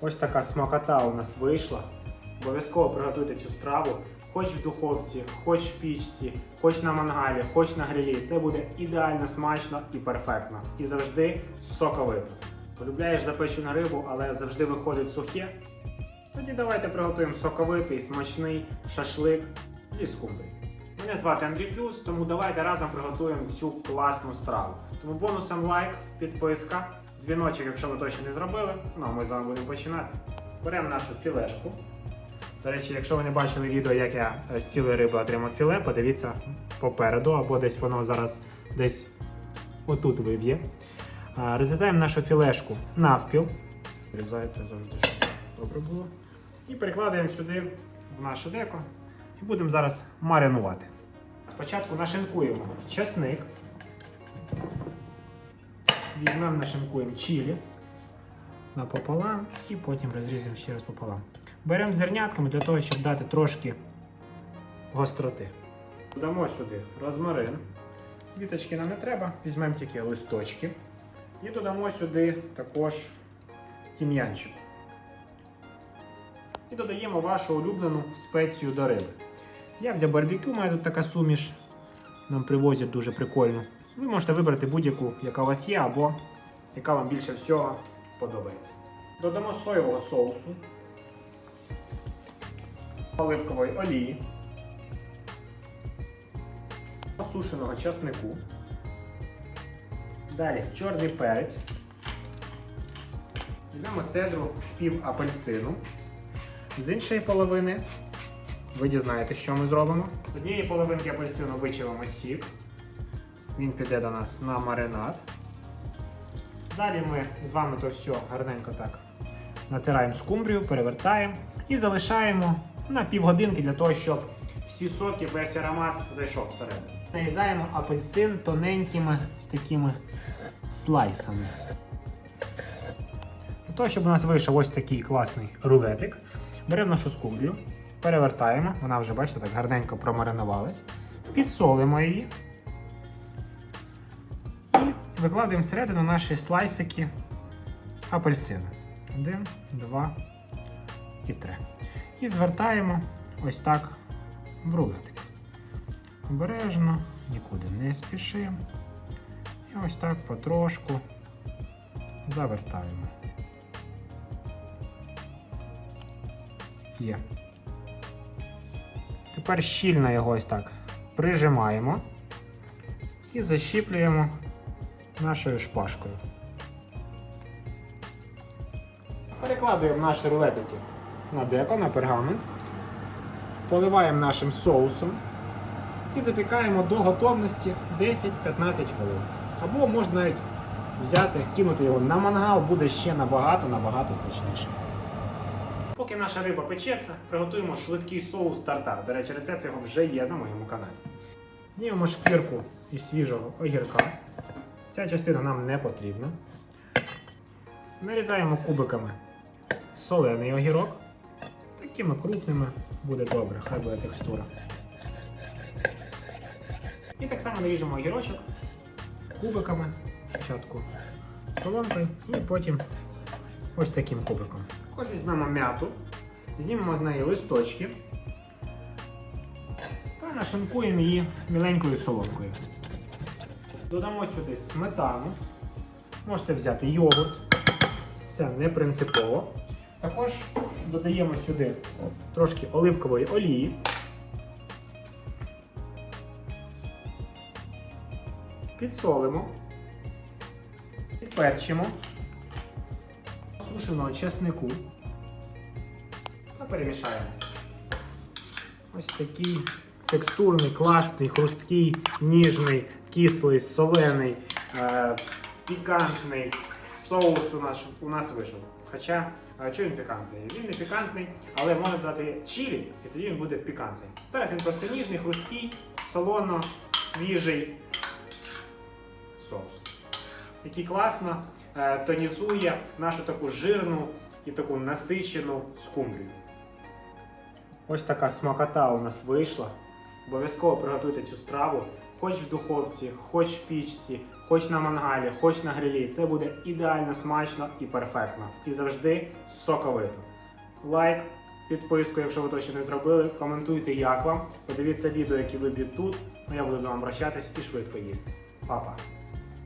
Ось така смакота у нас вийшла. Обов'язково приготуйте цю страву, хоч в духовці, хоч в пічці, хоч на мангалі, хоч на грилі. Це буде ідеально смачно і перфектно. І завжди соковито. Полюбляєш запечену рибу, але завжди виходить сухе. Тоді давайте приготуємо соковитий, смачний шашлик зі скумбрії. Мене звати Андрій Плюс, тому давайте разом приготуємо цю класну страву. Тому бонусом лайк, підписка, дзвіночок, якщо ви точно не зробили. Ну а ми з вами будемо починати. Беремо нашу філешку. До речі, якщо ви не бачили відео, як я з цілої риби отримав філе, подивіться попереду, або десь воно зараз десь отут виб'є. А, Розрізаємо нашу філешку навпіл. Різайте завжди, щоб добре було. І перекладаємо сюди в наше деко і будемо зараз маринувати. Спочатку нашинкуємо чесник. Візьмемо, нашинкуємо чилі напополам і потім розрізаємо ще раз пополам. Беремо зернятками для того, щоб дати трошки гостроти. Додамо сюди розмарин. Віточки нам не треба, візьмемо тільки листочки. І додамо сюди також тім'янчик. І додаємо вашу улюблену спецію до риби. Я взяв барбекю, мене тут така суміш. Нам привозять дуже прикольно. Ви можете вибрати будь-яку, яка у вас є, або яка вам більше всього подобається. Додамо соєвого соусу, оливкової олії, посушеного часнику. Далі чорний перець. Візьмемо цедру з пів апельсину. З іншої половини ви дізнаєтесь, що ми зробимо. З однієї половинки апельсину вичавимо сік. Він піде до нас на маринад. Далі ми з вами то все гарненько так натираємо скумбрію, перевертаємо і залишаємо на півгодинки для того, щоб всі соки, весь аромат зайшов всередину. Нарізаємо апельсин тоненькими з такими слайсами. Для того, щоб у нас вийшов ось такий класний рулетик, беремо нашу скумбрію, перевертаємо, вона вже, бачите, так гарненько промаринувалась, підсолимо її і викладаємо всередину наші слайсики апельсину. Один, два і три. І звертаємо ось так в рулетик. Обережно, нікуди не спішимо. І ось так потрошку завертаємо. Є. Тепер щільно його ось так прижимаємо і защіплюємо нашою шпажкою. Перекладуємо наші рулетики на деко, на пергамент, поливаємо нашим соусом і запікаємо до готовності 10-15 хвилин. Або можна навіть взяти, кинути його на мангал, буде ще набагато-набагато смачніше. Поки наша риба печеться, приготуємо швидкий соус тартар. До речі, рецепт його вже є на моєму каналі. Знімемо шкірку із свіжого огірка. Ця частина нам не потрібна. Нарізаємо кубиками солений огірок. Такими крупними буде добре, хай буде текстура. І так само наріжемо огірочок кубиками. Спочатку соломкою і потім ось таким кубиком. Також візьмемо м'яту, знімемо з неї листочки та нашинкуємо її міленькою соломкою. Додамо сюди сметану. Можете взяти йогурт. Це не принципово. Також додаємо сюди трошки оливкової олії. Підсолимо. Підперчимо. Сушеного чеснику. Та перемішаємо. Ось такий текстурний, класний, хрусткий, ніжний, кислий, солений, е, пікантний соус у нас, у нас вийшов. Хоча, а чого він пікантний? Він не пікантний, але можна дати чилі, і тоді він буде пікантний. Зараз він просто ніжний, хрусткий, солоно, свіжий соус. Який класно е, тонізує нашу таку жирну і таку насичену скумбрію. Ось така смакота у нас вийшла. Обов'язково приготуйте цю страву, хоч в духовці, хоч в пічці, хоч на мангалі, хоч на грилі. Це буде ідеально смачно і перфектно. І завжди соковито. Лайк, підписку, якщо ви то ще не зробили. Коментуйте, як вам. Подивіться відео, які виб'ють тут. Ну я буду з вами прощатись і швидко їсти. Па-па!